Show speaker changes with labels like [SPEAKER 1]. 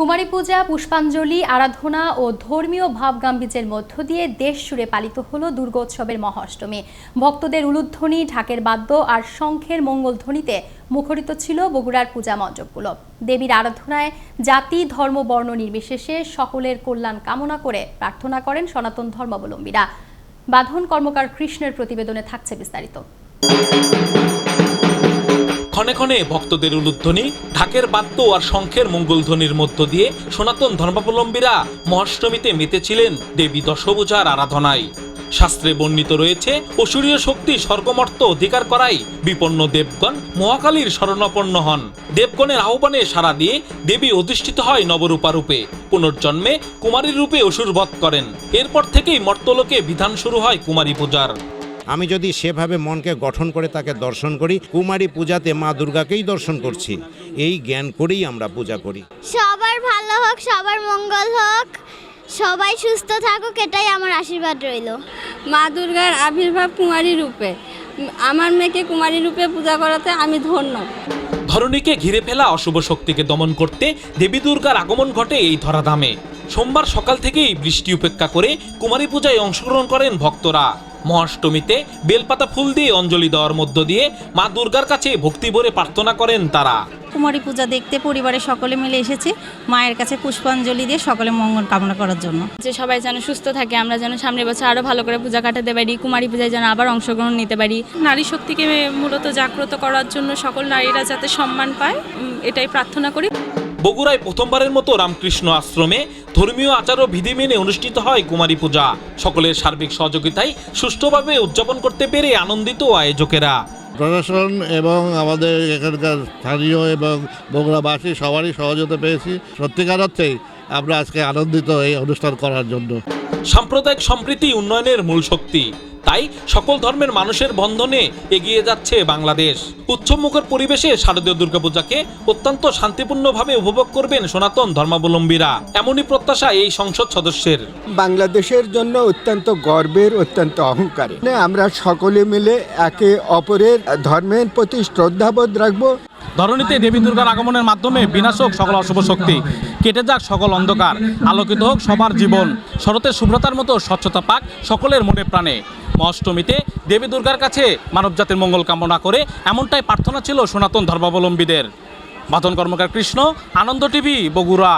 [SPEAKER 1] কুমারী পূজা, পুষ্পাঞ্জলি, আরাধনা ও ধর্মীয় ভাবগাম্ভীর্যের মধ্য দিয়ে দেশ জুড়ে পালিত হলো দুর্গোৎসবের মহাষ্টমী। ভক্তদের উলুধ্বনি, ঢাকের বাদ্য আর শঙ্খের মঙ্গলধ্বনিতে মুখরিত ছিল বগুড়ার পূজা মণ্ডপগুলো। দেবীর আরাধনায় জাতি, ধর্ম, বর্ণ নির্বিশেষে সকলের কল্যাণ কামনা করে প্রার্থনা করেন সনাতন ধর্মাবলম্বীরা। বাঁধন কর্মকার কৃষ্ণের প্রতিবেদনে থাকছে বিস্তারিত।
[SPEAKER 2] ক্ষণে ক্ষণে ভক্তদের উলুধ্বনি, ঢাকের বাদ্য আর শঙ্খের মঙ্গলধ্বনির মধ্য দিয়ে সনাতন ধর্মাবলম্বীরা মহাষ্টমীতে মেতেছিলেন দেবী দশভূজার আরাধনায়। শাস্ত্রে বর্ণিত রয়েছে, অসুরীয় শক্তি স্বর্গমর্ত অধিকার করাই বিপন্ন দেবগণ মহাকালীর শরণাপন্ন হন। দেবগণের আহ্বানে সাড়া দিয়ে দেবী অধিষ্ঠিত হয় নবরূপা রূপে পুনর্জন্মে কুমারী রূপে অসুর বধ করেন। এরপর থেকেই মর্তলোকে বিধান শুরু হয় কুমারী পূজার।
[SPEAKER 3] আমি যদি সেভাবে মনকে গঠন করে তাকে দর্শন করি কুমারী পূজাতে মা দুর্গাকেই দর্শন করছি। এই জ্ঞান করেই আমরা পূজা করি।
[SPEAKER 4] সবার ভালো হোক সবার মঙ্গল হোক সবাই সুস্থ থাকুক এটাই আমার আশীর্বাদ রইল।
[SPEAKER 5] মা দুর্গার আবির্ভাব কুমারী রূপে। আমার মেয়েকে কুমারী রূপে পূজা করাতে আমি ধন্য।
[SPEAKER 2] ধরণীকে ঘিরে ফেলা অশুভ শক্তিকে দমন করতে দেবী দুর্গার আগমন ঘটে এই ধরাধামে। সোমবার সকাল থেকেই বৃষ্টি উপেক্ষা করে কুমারী পূজায় অংশগ্রহণ করেন ভক্তরা। মহাষ্টমীতে বেলপাতা ফুল দিয়ে অঞ্জলি দেওয়ার মধ্য দিয়ে মা দুর্গার কাছে ভক্তি ভরে প্রার্থনা করেন তারা।
[SPEAKER 6] কুমারী পূজা দেখতে পরিবারের সকলে মিলে এসেছি মায়ের কাছে পুষ্পাঞ্জলি দিয়ে সকলে মঙ্গল কামনা করার জন্য।
[SPEAKER 7] যে সবাই যেন সুস্থ থাকে আমরা যেন সামনের বছর আরও ভালো করে পূজা কাটাতে পারি কুমারী পূজায় যেন আবার অংশগ্রহণ নিতে পারি।
[SPEAKER 8] নারী শক্তিকে মূলত জাগ্রত করার জন্য সকল নারীরা যাতে সম্মান পায় এটাই প্রার্থনা করি।
[SPEAKER 2] বগুড়ায় প্রথমবারের মতো রামকৃষ্ণ আশ্রমে ধর্মীয় আচার ও বিধি মেনে অনুষ্ঠিত হয় কুমারী পূজা। সকলের সার্বিক সহযোগিতায় সুষ্ঠুভাবে উদযাপন করতে পেরে আনন্দিত আয়োজকেরা।
[SPEAKER 9] প্রশাসন এবং আমাদের এখানকার স্থানীয় এবং বগুড়াবাসী সবারই সহযোগিতা পেয়েছি। সত্যিকার অর্থেই আমরা আজকে আনন্দিত এই অনুষ্ঠান করার জন্য।
[SPEAKER 2] সাম্প্রদায়িক সম্প্রীতি উন্নয়নের মূল শক্তি। তাই সকল ধর্মের মানুষের বন্ধনে এগিয়ে যাচ্ছে বাংলাদেশ। উৎসবমুখর পরিবেশে শারদীয় দুর্গাপূজাকে অত্যন্ত শান্তিপূর্ণভাবে উপভোগ করবেন সনাতন ধর্মাবলম্বীরা। এমনই প্রত্যাশা এই সংসদ সদস্যের।
[SPEAKER 10] বাংলাদেশের জন্য অত্যন্ত গর্বের অত্যন্ত অহংকারে আমরা সকলে মিলে একে অপরের ধর্মের প্রতি শ্রদ্ধাবোধ রাখব।
[SPEAKER 2] ধরণীতে দেবী দুর্গার আগমনের মাধ্যমে বিনাশ হোক সকল অশুভ শক্তি কেটে যাক সকল অন্ধকার আলোকিত হোক সবার জীবন শরতের শুভ্রতার মতো স্বচ্ছতা পাক সকলের মনে প্রাণে। অষ্টমীতে দেবী দুর্গার কাছে মানবজাতির মঙ্গল কামনা করে এমনটাই প্রার্থনা ছিল সনাতন ধর্মাবলম্বীদের। বাদন কর্মকার কৃষ্ণ, আনন্দ টিভি, বগুড়া।